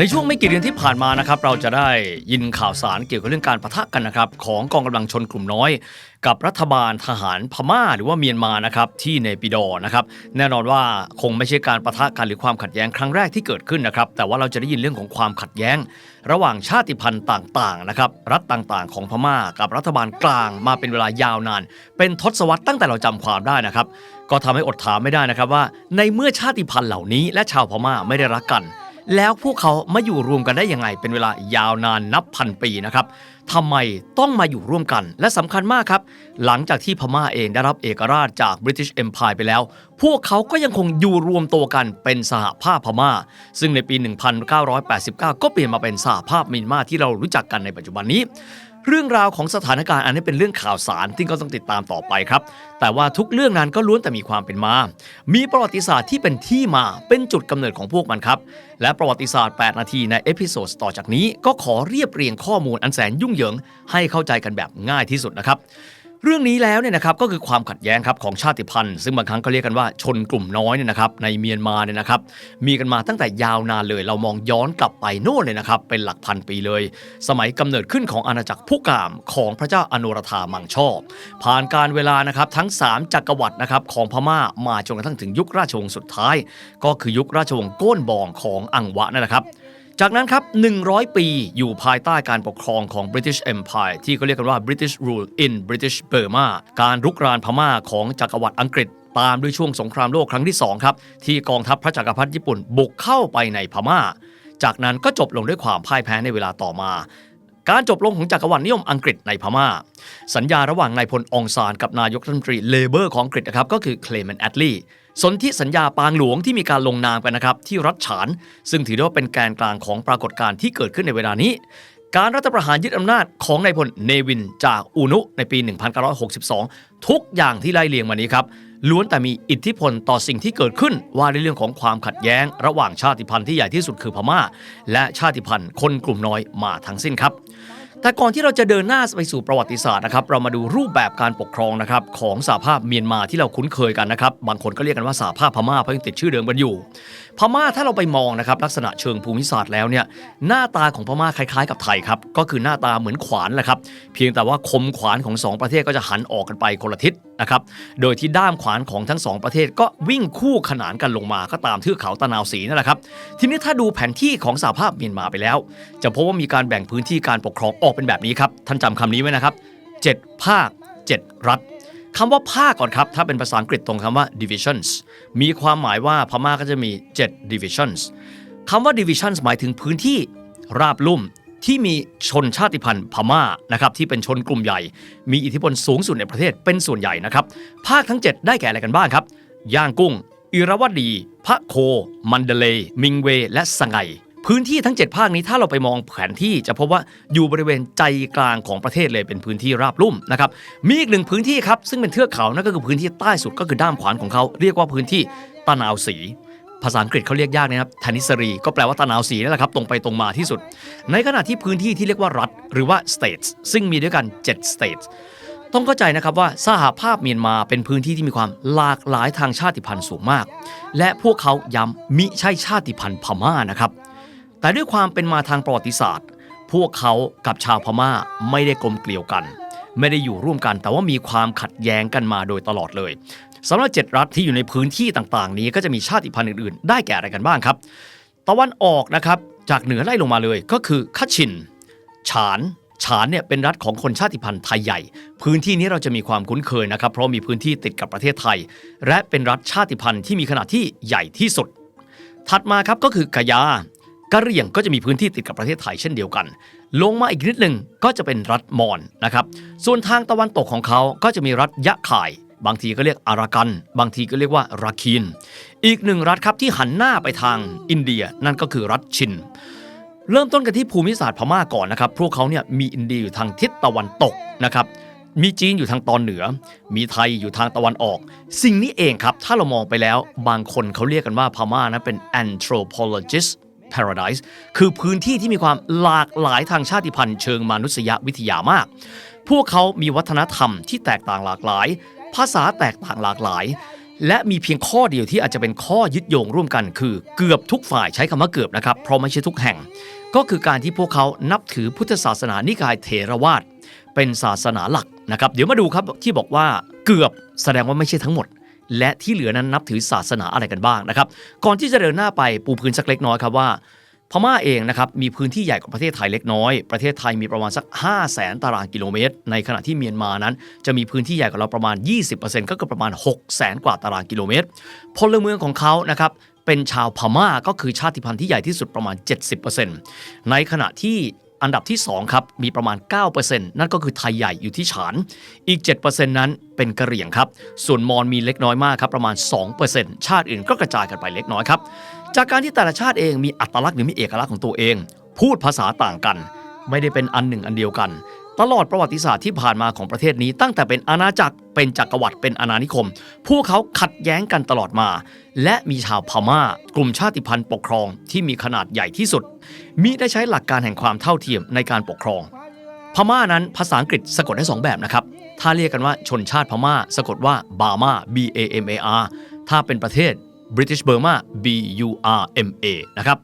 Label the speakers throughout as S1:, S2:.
S1: ในช่วงไม่กี่เดือนที่ผ่านมานะครับเราจะได้ยินข่าวสารเกี่ยวกับเรื่องการประทะกันนะครับของกองกำลังชนกลุ่มน้อย กับรัฐบาลทหารพม่าหรือว่าเมียนมานะครับที่ในปิดอนะครับแน่นอนว่าคงไม่ใช่การประทะกันหรือความขัดแย้งครั้งแรกที่เกิดขึ้นนะครับแต่ว่าเราจะได้ยินเรื่องของความขัดแย้ง ระหว่างชาติพันธุ์ต่างๆนะครับรัฐต่างๆ ของพม่ากับรัฐบาลกลางมาเป็นเวลายาวนาน เป็นทศวรรษตั้งแต่เราจำความได้นะครับก็ทำให้อดถามไม่ได้นะครับว่า ในเมื่อชาติพันธุ์เหล่านี้และชาวพม่าไม่ได้รักกัน แล้วพวกเขามาอยู่รวมกันได้ยังไง เป็นเวลายาวนานนับพันปีนะครับทำไมต้องมาอยู่ร่วมกัน และสำคัญมากครับ หลังจากที่พม่าเองได้รับเอกราชจาก British Empire ไปแล้ว พวกเขาก็ยังคงอยู่รวมตัวกันเป็นสหภาพพม่า ซึ่งในปี 1989 ก็เปลี่ยนมาเป็นสหภาพมินมาที่เรารู้จักกันในปัจจุบันนี้ เรื่องราวของสถานการณ์อันนี้เป็นเรื่องข่าวสารที่ก็ต้องติดตามต่อไปครับ แต่ว่าทุกเรื่องนั้นก็ล้วนแต่มีความเป็นมา มีประวัติศาสตร์ที่เป็นที่มาเป็นจุดกำเนิดของพวกมันครับ และประวัติศาสตร์ 8 นาทีในเอพิโซดต่อจากนี้ก็ขอเรียบเรียงข้อมูลอันแสนยุ่งเหยิงให้เข้าใจกันแบบง่ายที่สุดนะครับ เรื่องนี้แล้วเนี่ยนะครับก็คือความขัดแย้งครับของชาติพันธุ์ ซึ่งบางครั้งก็เรียกกันว่าชนกลุ่มน้อยเนี่ยนะครับในเมียนมาเนี่ยนะครับมีกันมาตั้งแต่ยาวนานเลยเรามองย้อนกลับไปโน่นเลยนะครับเป็นหลักพันปีเลย สมัยกำเนิดขึ้นของอาณาจักรผู้กามของพระเจ้าอนุรธามังชอบ ผ่านการเวลานะครับทั้ง 3 จักรวรรดินะครับของพม่ามาจนกระทั่งถึงยุคราชวงศ์สุดท้าย ก็คือยุคราชวงศ์ก้นบองของอังวะนั่นแหละครับ จากนั้นครับ 100 ปีอยู่ภายใต้การปกครองของ British Empire ที่เขาเรียกกันว่า British Rule in British Burma การรุกรานพม่าของจักรวรรดิอังกฤษ ตามด้วยช่วงสงครามโลกครั้งที่ 2 ครับ ที่กองทัพพระจักรพรรดิญี่ปุ่นบุกเข้าไปในพม่า จากนั้นก็จบลงด้วยความพ่ายแพ้ในเวลาต่อมา การจบลงของจักรวรรดินิยมอังกฤษในพม่า สัญญาระหว่างนายพลองซานกับนายกรัฐมนตรีเลเบอร์ของอังกฤษนะครับก็คือเคลเมนแอดลีย์ สนธิสัญญาปางหลวงที่มีการลงนามกันนะครับที่รัฐฉาน ซึ่งถือได้ว่าเป็นแกนกลางของปรากฏการณ์ที่เกิดขึ้นในเวลานี้ การรัฐประหารยึดอำนาจของนายพลเนวินจากอูนุในปี 1962 ทุกอย่างที่ไล่เลียงมานี้ครับล้วนแต่มีอิทธิพลต่อสิ่งที่เกิดขึ้นว่าในเรื่องของความขัดแย้ง ระหว่างชาติพันธุ์ที่ใหญ่ที่สุดคือพม่า และชาติพันธุ์คนกลุ่มน้อยมาทั้งสิ้นครับ แต่ก่อนที่เราจะเดินหน้าไปสู่ประวัติศาสตร์นะครับ เรามาดูรูปแบบการปกครองนะครับของสหภาพเมียนมาที่เราคุ้นเคยกันนะครับ บางคนก็เรียกกันว่าสหภาพพม่าเพราะยังติดชื่อเดิมกันอยู่ พม่าถ้าเราไปมองนะครับลักษณะเชิงภูมิศาสตร์แล้วเนี่ยหน้าตาของพม่าคล้ายๆ กับไทยครับก็คือหน้าตาเหมือนขวานแหละครับเพียงแต่ว่าคมขวานของสองประเทศก็จะหันออกกันไปคนละทิศนะครับโดยที่ด้ามขวานของทั้งสองประเทศก็วิ่งคู่ขนานกันลงมาก็ตามเทือกเขาตะนาวศรีนั่นแหละครับทีนี้ถ้าดูแผนที่ของสหภาพเมียนมาไปแล้ว จะพบว่ามีการแบ่งพื้นที่การปกครองออกเป็นแบบนี้ครับท่านจำคำนี้ไว้นะครับ 7 ภาค 7 รัฐ คำว่าภาคก่อนครับ ถ้าเป็นภาษาอังกฤษตรงคำว่า divisions มีความหมายว่าพม่าก็จะมี 7 divisions คำว่า divisions หมายถึงพื้นที่ราบลุ่มที่มีชนชาติพันธุ์พม่านะครับที่เป็นชนกลุ่มใหญ่ มีอิทธิพลสูงสุดในประเทศเป็นส่วนใหญ่นะครับ ภาคทั้ง 7 ได้แก่อะไรกันบ้างครับ ย่างกุ้ง อิราวดี พระโค มันเดเล มิงเว และสไง พื้นที่ทั้ง 7 ภาคนี้ถ้าเราไปมองแผนที่จะพบว่าอยู่บริเวณใจกลางของประเทศเลยเป็นพื้นที่ราบลุ่มนะครับมีอีกหนึ่งพื้นที่ครับซึ่งเป็นเทือกเขานั่นก็คือพื้นที่ใต้สุดก็คือด้ามขวานของเขาเรียกว่าพื้นที่ตะนาวสีภาษาอังกฤษเขาเรียกยากนะครับทนิสรีก็แปลว่าตะนาวสีนั่นแหละครับ ตรงไปตรงมาที่สุด ในขณะที่พื้นที่ที่เรียกว่ารัฐ หรือว่า states ซึ่งมีด้วยกัน 7 states ต้องเข้าใจนะครับว่าสหภาพเมียนมาเป็นพื้นที่ที่มีความหลากหลายทางชาติพันธุ์สูงมาก และพวกเขาย้ำมิใช่ชาติพันธุ์พม่านะครับ แต่ด้วยความเป็นมาทางประวัติศาสตร์ พวกเขากับชาวพม่าไม่ได้กลมเกลียวกัน ไม่ได้อยู่ร่วมกัน แต่ว่ามีความขัดแย้งกันมาโดยตลอดเลยสำหรับเจ็ดรัฐที่อยู่ในพื้นที่ต่างๆ นี้ก็จะมีชาติพันธุ์อื่นๆ ได้แก่อะไรกันบ้างครับ ตะวันออกนะครับจากเหนือไล่ลงมาเลยก็คือคัชชิน ฉานฉานเนี่ยเป็นรัฐของคนชาติพันธุ์ไทยใหญ่ พื้นที่นี้เราจะมีความคุ้นเคยนะครับ เพราะมีพื้นที่ติดกับประเทศไทย และเป็นรัฐชาติพันธุ์ที่มีขนาดที่ใหญ่ที่สุด ถัดมาครับก็คือกะยา กะเหรี่ยงก็จะมีพื้นที่ติดกับประเทศไทยเช่นเดียวกัน ลงมาอีกนิดหนึ่งก็จะเป็นรัฐมอญนะครับ ส่วนทางตะวันตกของเขาก็จะมีรัฐยะข่าย บางทีก็เรียกอารากัน บางทีก็เรียกว่าราคีน อีกหนึ่งรัฐครับที่หันหน้าไปทางอินเดียนั่นก็คือรัฐชิน เริ่มต้นกันที่ภูมิศาสตร์พม่าก่อนนะครับ พวกเขาเนี่ยมีอินเดียอยู่ทางทิศตะวันตกนะครับมีจีนอยู่ทางตอนเหนือ มีไทยอยู่ทางตะวันออก สิ่งนี้เองครับ ถ้าเรามองไปแล้ว บางคนเขาเรียกกันว่าพม่านะเป็น anthropologist Paradise คือพื้นที่ที่มีความหลากหลายทางชาติพันธุ์เชิงมนุษยวิทยามาก พวกเขามีวัฒนธรรมที่แตกต่างหลากหลาย ภาษาแตกต่างหลากหลาย และมีเพียงข้อเดียวที่อาจจะเป็นข้อยึดโยงร่วมกัน คือเกือบทุกฝ่ายใช้คำว่าเกือบนะครับ เพราะไม่ใช่ทุกแห่ง ก็คือการที่พวกเขานับถือพุทธศาสนานิกายเถรวาทเป็นศาสนาหลักนะครับ เดี๋ยวมาดูครับที่บอกว่าเกือบแสดงว่าไม่ใช่ทั้งหมด และที่เหลือนั้นนับถือศาสนาอะไรกันบ้างนะครับ ก่อนที่จะเดินหน้าไปปูพื้นสักเล็กน้อยครับว่า พม่าเองนะครับมีพื้นที่ใหญ่กว่าประเทศไทยเล็กน้อย ประเทศไทยมีประมาณสัก 5 0 0แสนตารางกิโลเมตร ในขณะที่เมียนมานั้น จะมีพื้นที่ใหญ่กว่าเราประมาณ 20%ก็คือประมาณ 6 0แสนกว่าตารางกิโลเมตร พลเมืองของเขานะครับเป็นชาวพม่าก็คือชาติพันธุ์ที่ใหญ่ที่สุดประมาณ 70%ในขณะที่ อันดับที่ 2 ครับ มีประมาณ 9%นั่นก็คือไทยใหญ่อยู่ที่ฉาน อีก 7%นั้นเป็นกะเหรี่ยงครับ ส่วนมอญมีเล็กน้อยมากครับ ประมาณ 2%ชาติอื่นก็กระจายกันไปเล็กน้อยครับ จากการที่แต่ละชาติเองมีอัตลักษณ์หรือมีเอกลักษณ์ของตัวเอง พูดภาษาต่างกัน ไม่ได้เป็นอันหนึ่งอันเดียวกัน ตลอดประวัติศาสตร์ที่ผ่านมาของประเทศนี้ ตั้งแต่เป็นอาณาจักรเป็นจักรวรรดิเป็นอาณานิคม พวกเขาขัดแย้งกันตลอดมา และมีชาวพม่า กลุ่มชาติพันธุ์ปกครองที่มีขนาดใหญ่ที่สุด มิได้ใช้หลักการแห่งความเท่าเทียมในการปกครอง พม่านั้นภาษาอังกฤษสะกดได้ 2 แบบนะครับ ถ้าเรียกกันว่าชนชาติพม่า สะกดว่าบามา B A M A R ถ้าเป็นประเทศ British Burma B U R M A นะครับ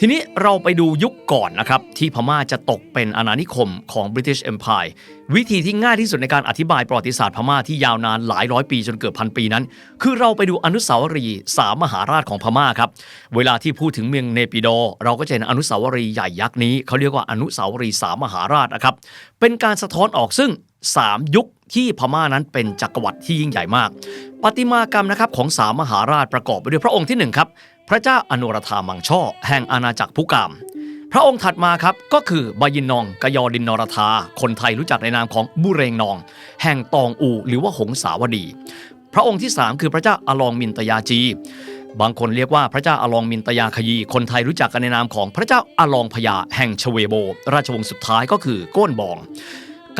S1: ทีนี้เราไปดูยุคก่อนนะครับ ที่พม่าจะตกเป็นอาณานิคมของ British Empire วิธีที่ง่ายที่สุดในการอธิบายประวัติศาสตร์พม่าที่ยาวนานหลายร้อยปีจนเกือบพันปีนั้น คือเราไปดูอนุสาวรีย์สามมหาราชของพม่าครับ เวลาที่พูดถึงเมืองเนปิโด เราก็จะเห็นอนุสาวรีย์ใหญ่ยักษ์นี้เขาเรียกว่าอนุสาวรีย์สามมหาราชนะครับเป็นการสะท้อนออกซึ่ง 3 ยุคที่พม่านั้นเป็นจักรวรรดิที่ยิ่งใหญ่มากปฏิมากรรมนะครับของสามมหาราชประกอบไปด้วยพระองค์ที่หนึ่งครับ พระเจ้าอนุรธามังช่อแห่งอาณาจักรพุกาม พระองค์ถัดมาครับก็คือบายินนองกยอดินนรธา คนไทยรู้จักในนามของบุเรงนอง แห่งตองอูหรือว่าหงสาวดี พระองค์ที่ 3 คือพระเจ้าอลองมินตยาจี บางคนเรียกว่าพระเจ้าอลองมินตยาคยี คนไทยรู้จักกันในนามของพระเจ้าอลองพญาแห่งชเวโบ ราชวงศ์สุดท้ายก็คือโก้นบอง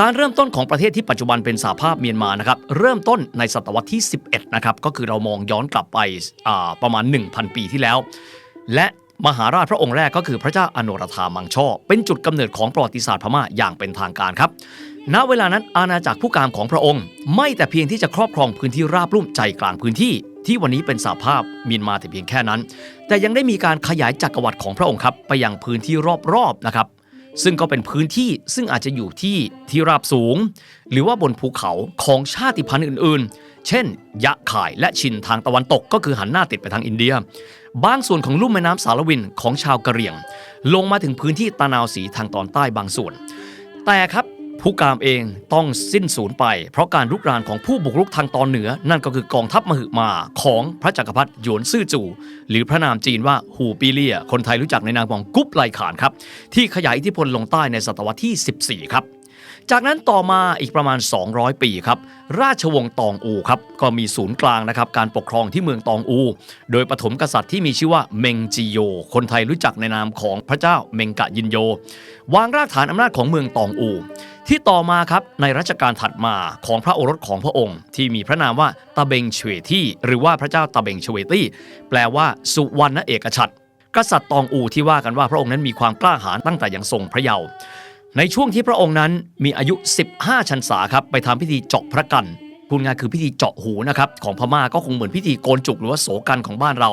S1: การเริ่มต้นของประเทศที่ปัจจุบันเป็นสหภาพเมียนมานะครับเริ่มต้นในศตวรรษที่ 11 นะครับก็คือเรามองย้อนกลับไปประมาณ 1,000 ปีที่แล้ว และมหาราชพระองค์แรกก็คือพระเจ้าอโนรธามังช่อเป็นจุดกำเนิดของประวัติศาสตร์พม่าอย่างเป็นทางการครับ ณเวลานั้นอาณาจักรผู้กามของพระองค์ ไม่แต่เพียงที่จะครอบครองพื้นที่ราบลุ่มใจกลางพื้นที่ ที่วันนี้เป็นสหภาพเมียนมาแต่เพียงแค่นั้น แต่ยังได้มีการขยายจักรวรรดิของพระองค์ครับไปยังพื้นที่รอบๆนะครับ ซึ่งก็เป็นพื้นที่ซึ่งอาจจะอยู่ที่ที่ราบสูง หรือว่าบนภูเขาของชาติพันธุ์อื่นๆ เช่น ยะข่ายและชินทางตะวันตกก็คือหันหน้าติดไปทางอินเดีย บางส่วนของลุ่มแม่น้ำสารวินของชาวกะเหรี่ยง ลงมาถึงพื้นที่ตะนาวสีทางตอนใต้บางส่วน แต่ครับ ผู้กามเองต้องสิ้นสูญไป เพราะการลุกรานของผู้บุกรุกทางตอนเหนือ นั่นก็คือกองทัพมหึมาของพระจักรพรรดิหยวนซื่อจูหรือพระนามจีนว่าฮูปีเลีย คนไทยรู้จักในนามของกุ๊บไลขานครับ ที่ขยายอิทธิพลลงใต้ในศตวรรษที่ 14 ครับจากนั้นต่อมาอีกประมาณ 200 ปีครับ ราชวงศ์ตองอูครับ ก็มีศูนย์กลางนะครับ การปกครองที่เมืองตองอู โดยปฐมกษัตริย์ที่มีชื่อว่าเมงจีโย คนไทยรู้จักในนามของพระเจ้าเมงกะยินโย วางรากฐานอำนาจของเมืองตองอู ที่ต่อมาครับในรัชกาลถัดมาของพระโอรสของพระองค์ ที่มีพระนามว่าตาเบงเฉวตี้หรือว่าพระเจ้าตาเบงเฉวตี้แปลว่าสุวรรณเอกชัดกษัตริย์ตองอูที่ว่ากันว่าพระองค์นั้นมีความกล้าหาญตั้งแต่ยังทรงพระเยาว์ในช่วงที่พระองค์นั้นมีอายุ 15 ชันษาครับไปทำพิธีเจาะพระกัน พูดง่ายคือพิธีเจาะหูนะครับของพม่าก็คงเหมือนพิธีโกนจุกหรือว่าโสกันของบ้านเรา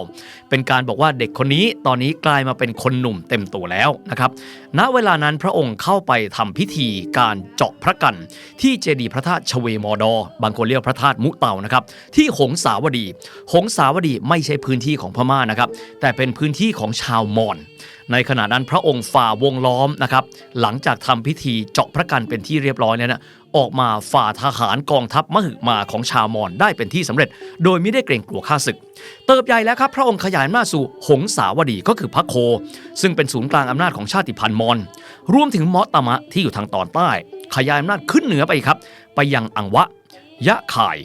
S1: เป็นการบอกว่าเด็กคนนี้ตอนนี้กลายมาเป็นคนหนุ่มเต็มตัวแล้วนะครับณเวลานั้นพระองค์เข้าไปทำพิธีการเจาะพระกัน ที่เจดีย์พระธาตุชเวมอดอบางคนเรียกพระธาตุมุเต่านะครับที่หงสาวดี หงสาวดีไม่ใช่พื้นที่ของพม่านะครับแต่เป็นพื้นที่ของชาวมอญในขณะนั้นพระองค์ฝ่าวงล้อมนะครับหลังจากทำพิธีเจาะพระกันเป็นที่เรียบร้อยแล้วนะ ออกมาฝ่าทหารกองทัพมหึมาของชาวมอญได้เป็นที่สำเร็จ โดยไม่ได้เกรงกลัวข้าศึก เติบใหญ่แล้วครับ พระองค์ขยายอำนาสู่หงสาวดีก็คือพระโค ซึ่งเป็นศูนย์กลางอำนาจของชาติพันธุ์มอญรวมถึงมอตมะที่อยู่ทางตอนใต้ ขยายอำนาจขึ้นเหนือไปครับ ไปยังอังวะ ยะข่าย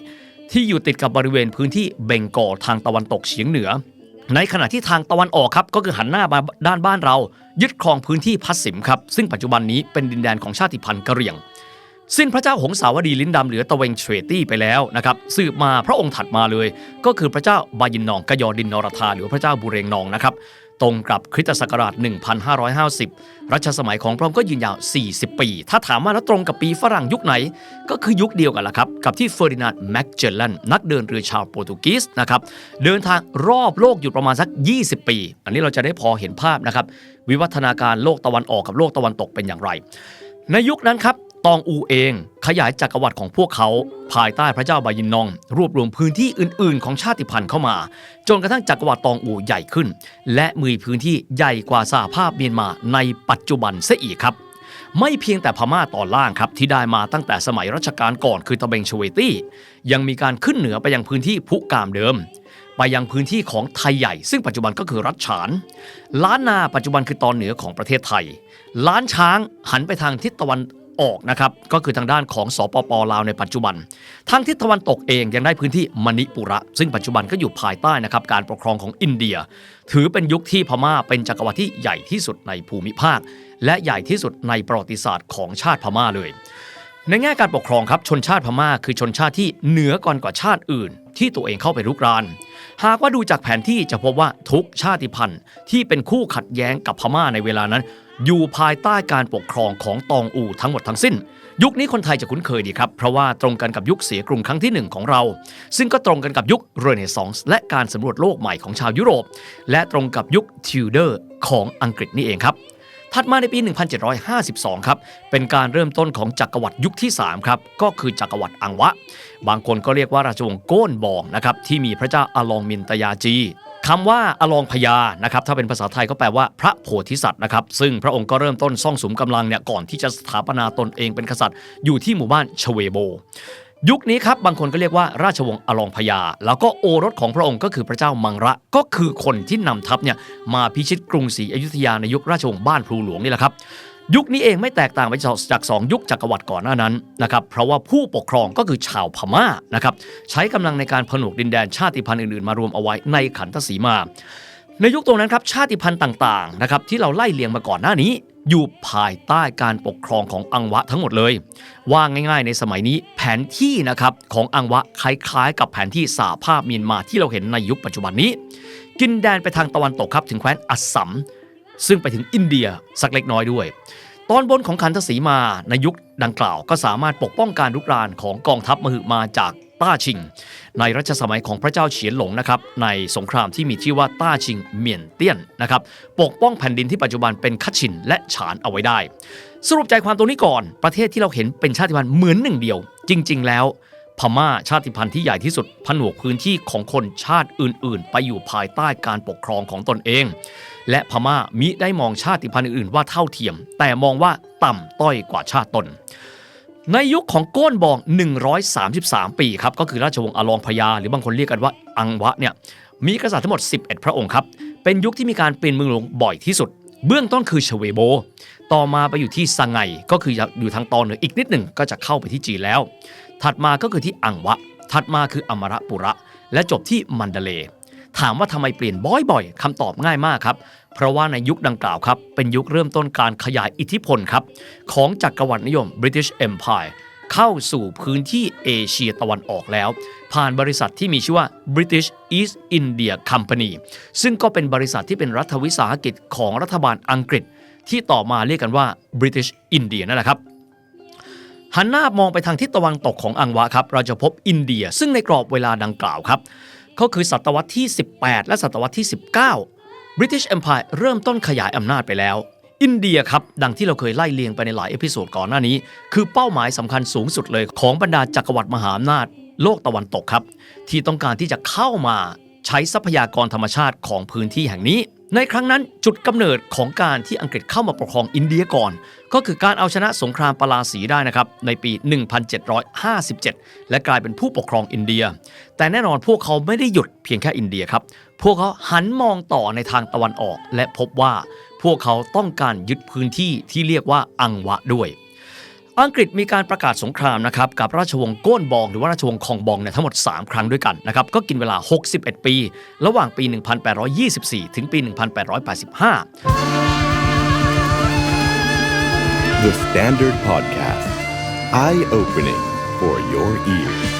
S1: ที่อยู่ติดกับบริเวณพื้นที่เบงกอลทางตะวันตกเฉียงเหนือ ในขณะที่ทางตะวันออกครับก็คือหันหน้ามาด้านบ้านเรา ยึดครองพื้นที่พัสสิมครับซึ่งปัจจุบันนี้เป็นดินแดนของชาติพันธุ์กะเหรี่ยง สิ้นพระเจ้าหงสาวดีลิ้นดำเหลือตะเวงเฉวตี้ไปแล้วนะครับสืบมาพระองค์ถัดมาเลย ก็คือพระเจ้าบายินนองกยอดินนรธาหรือพระเจ้าบุเรงนองนะครับตรงกับคริสตศักราช 1550 รัชสมัยของพระองค์ก็ยืนยาว 40 ปี ถ้าถามว่าแล้วตรงกับปีฝรั่งยุคไหน ก็คือยุคเดียวกันละครับ กับที่เฟอร์ดินานด์แมกเจลลันนักเดินเรือชาวโปรตุเกสนะครับ เดินทางรอบโลกอยู่ประมาณสัก 20 ปี อันนี้เราจะได้พอเห็นภาพนะครับ วิวัฒนาการโลกตะวันออกกับโลกตะวันตกเป็นอย่างไร ในยุคนั้นครับ ตองอูเองขยายจักรวรรดิของพวกเขา ภายใต้พระเจ้าบายินนอง รวบรวมพื้นที่อื่นๆ ของชาติพันธุ์เข้ามา จนกระทั่งจักรวรรดิตองอูใหญ่ขึ้น และมีพื้นที่ใหญ่กว่าสหภาพเมียนมาในปัจจุบันเสียอีกครับ ไม่เพียงแต่พม่าตอนล่างครับที่ได้มาตั้งแต่สมัยรัชกาลก่อนคือตะเบงชเวตี้ ยังมีการขึ้นเหนือไปยังพื้นที่พุกามเดิมไปยังพื้นที่ของไทยใหญ่ ซึ่งปัจจุบันก็คือรัฐฉาน ล้านนาปัจจุบันคือตอนเหนือของประเทศไทย ล้านช้างหันไปทางทิศตะวัน ออกนะครับก็คือทางด้านของสปปลาวในปัจจุบัน ทางทิศตะวันตกเองยังได้พื้นที่มณิปุระ ซึ่งปัจจุบันก็อยู่ภายใต้นะครับการปกครองของอินเดีย ถือเป็นยุคที่พม่าเป็นจักรวรรดิที่ใหญ่ที่สุดในภูมิภาค และใหญ่ที่สุดในประวัติศาสตร์ของชาติพม่าเลยในแง่การปกครองครับชนชาติพม่าคือชนชาติที่เหนือก่อนกว่าชาติอื่น ที่ตัวเองเข้าไปรุกราน หากว่าดูจากแผนที่จะพบว่าทุกชาติพันธุ์ที่เป็นคู่ขัดแย้งกับพม่าในเวลานั้น อยู่ภายใต้การปกครองของตองอูทั้งหมดทั้งสิ้น ยุคนี้คนไทยจะคุ้นเคยดีครับ เพราะว่าตรงกันกับยุคเสียกรุงครั้งที่หนึ่งของเรา ซึ่งก็ตรงกันกับยุคเรเนซองส์และการสำรวจโลกใหม่ของชาวยุโรป และตรงกับยุคทิวเดอร์ของอังกฤษนี่เองครับถัดมาในปี 1752 ครับ เป็นการเริ่มต้นของจักรวรรดิยุคที่ 3 ครับ ก็คือจักรวรรดิอังวะ บางคนก็เรียกว่าราชวงศ์โก้นบองนะครับ ที่มีพระเจ้าอลองมินตยาจี คำว่าอลองพญานะครับถ้าเป็นภาษาไทยก็แปลว่าพระโพธิสัตว์นะครับซึ่งพระองค์ก็เริ่มต้นซ่องสุมกำลังเนี่ยก่อนที่จะสถาปนาตนเองเป็นกษัตริย์ อยู่ที่หมู่บ้านชเวโบ ยุคนี้ครับบางคนก็เรียกว่าราชวงศ์อลองพญาแล้วก็โอรสของพระองค์ก็คือพระเจ้ามังระก็คือคนที่นำทัพเนี่ยมาพิชิตกรุงศรีอยุธยาในยุคราชวงศ์บ้านพลูหลวงนี่แหละครับ ยุคนี้เองไม่แตกต่างไปจากสองยุคจักรวรรดิก่อนหน้านั้นนะครับเพราะว่าผู้ปกครองก็คือชาวพม่านะครับใช้กำลังในการผนวกดินแดนชาติพันธุ์อื่นๆ มารวมเอาไว้ในขันธสีมา ในยุคตรงนั้นครับชาติพันธุ์ต่างๆนะครับที่เราไล่เลียงมาก่อนหน้านี้ อยู่ภายใต้การปกครองของอังวะทั้งหมดเลย ว่าง่ายๆ ในสมัยนี้แผนที่นะครับของอังวะคล้ายๆ กับแผนที่สหภาพเมียนมาที่เราเห็นในยุคปัจจุบันนี้ กินแดนไปทางตะวันตกครับถึงแคว้นอัสสัม ซึ่งไปถึงอินเดียสักเล็กน้อยด้วย ตอนบนของขันธสีมาในยุคดังกล่าวก็สามารถปกป้องการรุกรานของกองทัพมหึมาจากต้าชิง ในรัชสมัยของพระเจ้าเฉียนหลงนะครับในสงครามที่มีชื่อว่าต้าชิงเมียนเตี้ยนนะครับปกป้องแผ่นดินที่ปัจจุบันเป็นคัตชินและฉานเอาไว้ได้ สรุปใจความตรงนี้ก่อนประเทศที่เราเห็นเป็นชาติพันธุ์เหมือนหนึ่งเดียว จริง ๆ แล้วพม่าชาติพันธุ์ที่ใหญ่ที่สุดผนวกพื้นที่ของคนชาติอื่น ๆ ไปอยู่ภายใต้การปกครองของตนเอง และพม่ามิได้มองชาติพันธุ์อื่นๆ ว่าเท่าเทียม แต่มองว่าต่ำต้อยกว่าชาติตน ในยุคของโก้นบอง 133 ปีครับก็คือราชวงศ์อลองพญาหรือบางคนเรียกกันว่าอังวะเนี่ยมีกษัตริย์ทั้งหมด 11 พระองค์ครับ เป็นยุคที่มีการเปลี่ยนเมืองหลวงบ่อยที่สุด เบื้องต้นคือชเวโบ ต่อมาไปอยู่ที่ซังไงก็คืออยู่ทางตอนเหนืออีกนิดหนึ่งก็จะเข้าไปที่จีนแล้ว ถัดมาก็คือที่อังวะ ถัดมาคืออมรปุระ และจบที่มันเดเลย์ ถามว่าทำไมเปลี่ยนบ่อยๆคำตอบง่ายมากครับ เพราะว่าในยุคดังกล่าวครับ เป็นยุคเริ่มต้นการขยายอิทธิพลครับ ของจักรวรรดินิยม British Empire เข้าสู่พื้นที่เอเชียตะวันออกแล้ว ผ่านบริษัทที่มีชื่อว่า British East India Company ซึ่งก็เป็นบริษัทที่เป็นรัฐวิสาหกิจของรัฐบาลอังกฤษ ที่ต่อมาเรียกกันว่า British India นั่นแหละครับหันหน้ามองไปทางทิศตะวันตกของอังวะครับ เราจะพบอินเดียซึ่งในกรอบเวลาดังกล่าวครับ ก็คือศตวรรษที่ 18 และศตวรรษที่ 19 British Empire เริ่มต้นขยายอำนาจไปแล้ว อินเดียครับ ดังที่เราเคยไล่เลียงไปในหลายเอพิโซดก่อนหน้านี้ คือเป้าหมายสำคัญสูงสุดเลยของบรรดาจักรวรรดิมหาอำนาจโลกตะวันตกครับ ที่ต้องการที่จะเข้ามาใช้ทรัพยากรธรรมชาติของพื้นที่แห่งนี้ ในครั้งนั้นจุดกำเนิดของการที่อังกฤษเข้ามาปกครองอินเดียก่อน ก็คือการเอาชนะสงครามปลาสีได้นะครับในปี 1757 และกลายเป็นผู้ปกครองอินเดีย แต่แน่นอนพวกเขาไม่ได้หยุดเพียงแค่อินเดียครับ พวกเขาหันมองต่อในทางตะวันออก และพบว่าพวกเขาต้องการยึดพื้นที่ที่เรียกว่าอังวะด้วย อังกฤษมีการประกาศสงครามนะครับกับราชวงศ์โก้นบองหรือว่าราชวงศ์คองบองเนี่ยทั้งหมด 3 ครั้งด้วยกันนะครับก็กินเวลา 61 ปี ระหว่างปี 1824 ถึงปี 1885
S2: The Standard Podcast. Eye opening for your ears.